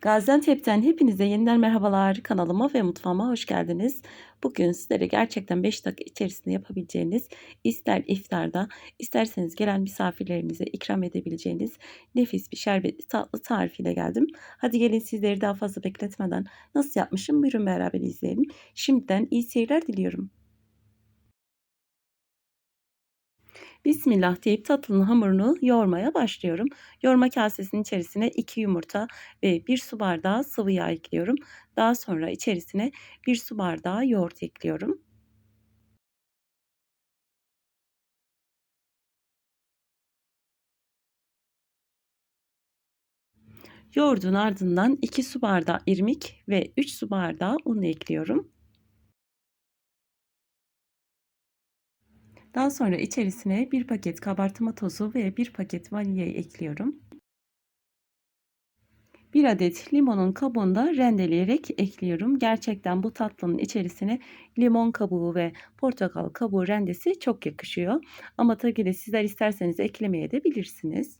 Gaziantep'ten hepinize yeniden merhabalar. Kanalıma ve mutfağıma hoş geldiniz. Bugün sizlere gerçekten 5 dakika içerisinde yapabileceğiniz, ister iftarda, isterseniz gelen misafirlerinize ikram edebileceğiniz nefis bir şerbetli tatlı tarifiyle geldim. Hadi gelin sizleri daha fazla bekletmeden nasıl yapmışım buyurun beraber izleyelim. Şimdiden iyi seyirler diliyorum. Bismillah deyip tatlının hamurunu yoğurmaya başlıyorum. Yoğurma kasesinin içerisine 2 yumurta ve 1 su bardağı sıvı yağ ekliyorum. Daha sonra içerisine 1 su bardağı yoğurt ekliyorum. Yoğurdun ardından 2 su bardağı irmik ve 3 su bardağı un ekliyorum. Daha sonra içerisine 1 paket kabartma tozu ve 1 paket vanilya ekliyorum. 1 adet limonun kabuğunu da rendeleyerek ekliyorum. Gerçekten bu tatlının içerisine limon kabuğu ve portakal kabuğu rendesi çok yakışıyor. Ama tabii de sizler isterseniz eklemeye de bilirsiniz.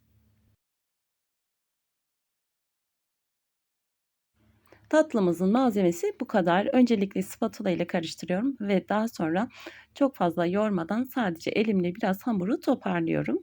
Tatlımızın malzemesi bu kadar. Öncelikle spatula ile karıştırıyorum ve daha sonra çok fazla yoğurmadan sadece elimle biraz hamuru toparlıyorum.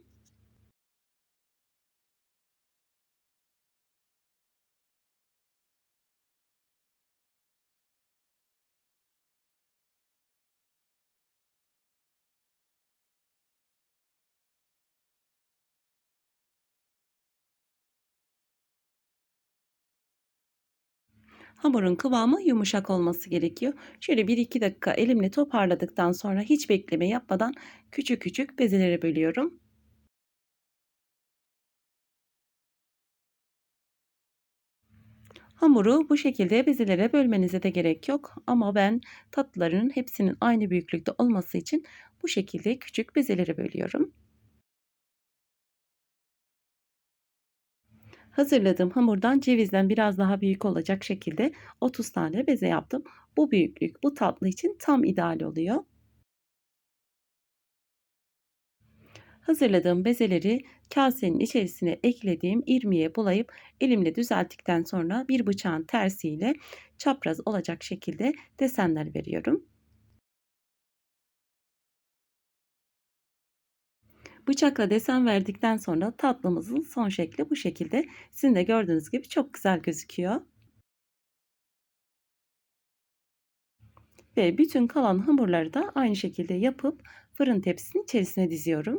Hamurun kıvamı yumuşak olması gerekiyor. Şöyle 1-2 dakika elimle toparladıktan sonra hiç bekleme yapmadan küçük küçük bezelere bölüyorum. Hamuru bu şekilde bezelere bölmenize de gerek yok ama ben tatlıların hepsinin aynı büyüklükte olması için bu şekilde küçük bezelere bölüyorum. Hazırladığım hamurdan cevizden biraz daha büyük olacak şekilde 30 tane beze yaptım. Bu büyüklük bu tatlı için tam ideal oluyor. Hazırladığım bezeleri kasenin içerisine eklediğim irmiğe bulayıp elimle düzelttikten sonra bir bıçağın tersiyle çapraz olacak şekilde desenler veriyorum. Bıçakla desen verdikten sonra tatlımızın son şekli bu şekilde. Sizin de gördüğünüz gibi çok güzel gözüküyor. Ve bütün kalan hamurları da aynı şekilde yapıp fırın tepsisinin içerisine diziyorum.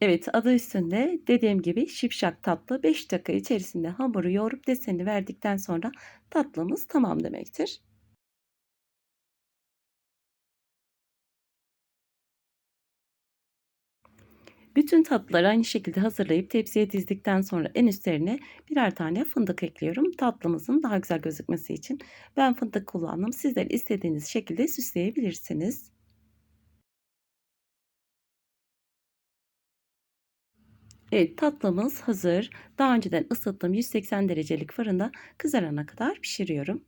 Evet, adı üstünde dediğim gibi şipşak tatlı 5 dakika içerisinde hamuru yoğurup desenini verdikten sonra tatlımız tamam demektir. Bütün tatlıları aynı şekilde hazırlayıp tepsiye dizdikten sonra en üstlerine birer tane fındık ekliyorum. Tatlımızın daha güzel gözükmesi için ben fındık kullandım. Sizler istediğiniz şekilde süsleyebilirsiniz. Evet tatlımız hazır. Daha önceden ısıttığım 180 derecelik fırında kızarana kadar pişiriyorum.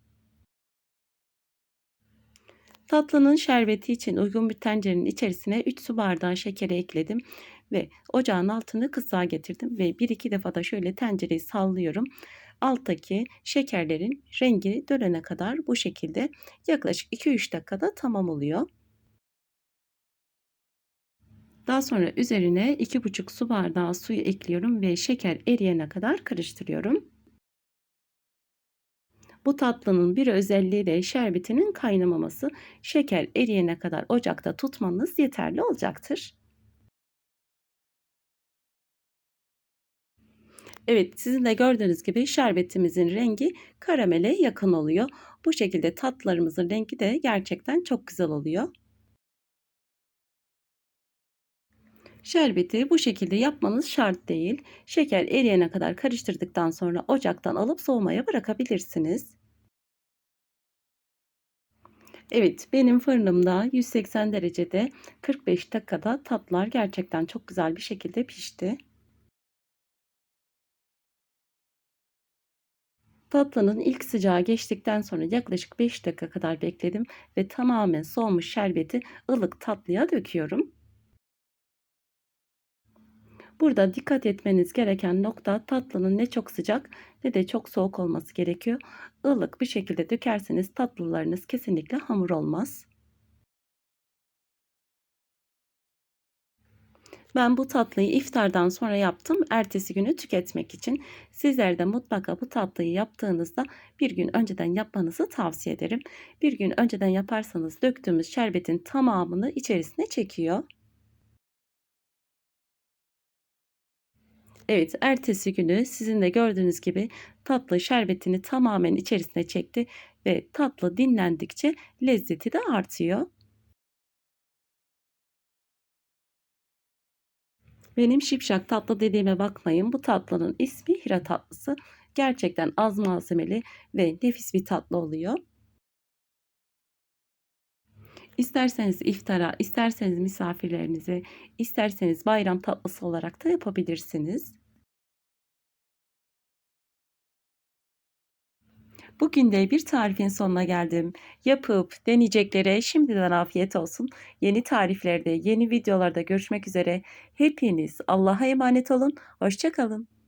Tatlının şerbeti için uygun bir tencerenin içerisine 3 su bardağı şekeri ekledim ve ocağın altını kısığa getirdim ve 1-2 defa da şöyle tencereyi sallıyorum. Alttaki şekerlerin rengi dönene kadar bu şekilde yaklaşık 2-3 dakikada tamam oluyor. Daha sonra üzerine 2,5 su bardağı suyu ekliyorum ve şeker eriyene kadar karıştırıyorum. Bu tatlının bir özelliği de şerbetinin kaynamaması. Şeker eriyene kadar ocakta tutmanız yeterli olacaktır. Evet, sizin de gördüğünüz gibi şerbetimizin rengi karamele yakın oluyor. Bu şekilde tatlılarımızın rengi de gerçekten çok güzel oluyor. Şerbeti bu şekilde yapmanız şart değil. Şeker eriyene kadar karıştırdıktan sonra ocaktan alıp soğumaya bırakabilirsiniz. Evet, benim fırınımda 180 derecede 45 dakikada tatlılar gerçekten çok güzel bir şekilde pişti. Tatlının ilk sıcağı geçtikten sonra yaklaşık 5 dakika kadar bekledim ve tamamen soğumuş şerbeti ılık tatlıya döküyorum. Burada dikkat etmeniz gereken nokta tatlının ne çok sıcak ne de çok soğuk olması gerekiyor. Ilık bir şekilde dökerseniz tatlılarınız kesinlikle hamur olmaz. Ben bu tatlıyı iftardan sonra yaptım. Ertesi günü tüketmek için. Sizler de mutlaka bu tatlıyı yaptığınızda bir gün önceden yapmanızı tavsiye ederim. Bir gün önceden yaparsanız döktüğümüz şerbetin tamamını içerisine çekiyor. Evet, ertesi günü sizin de gördüğünüz gibi tatlı şerbetini tamamen içerisine çekti ve tatlı dinlendikçe lezzeti de artıyor. Benim şipşak tatlı dediğime bakmayın. Bu tatlının ismi Hira tatlısı. Gerçekten az malzemeli ve nefis bir tatlı oluyor. İsterseniz iftara, isterseniz misafirlerinize, isterseniz bayram tatlısı olarak da yapabilirsiniz. Bugün de bir tarifin sonuna geldim. Yapıp deneyeceklere şimdiden afiyet olsun. Yeni tariflerde, yeni videolarda görüşmek üzere. Hepiniz Allah'a emanet olun. Hoşça kalın.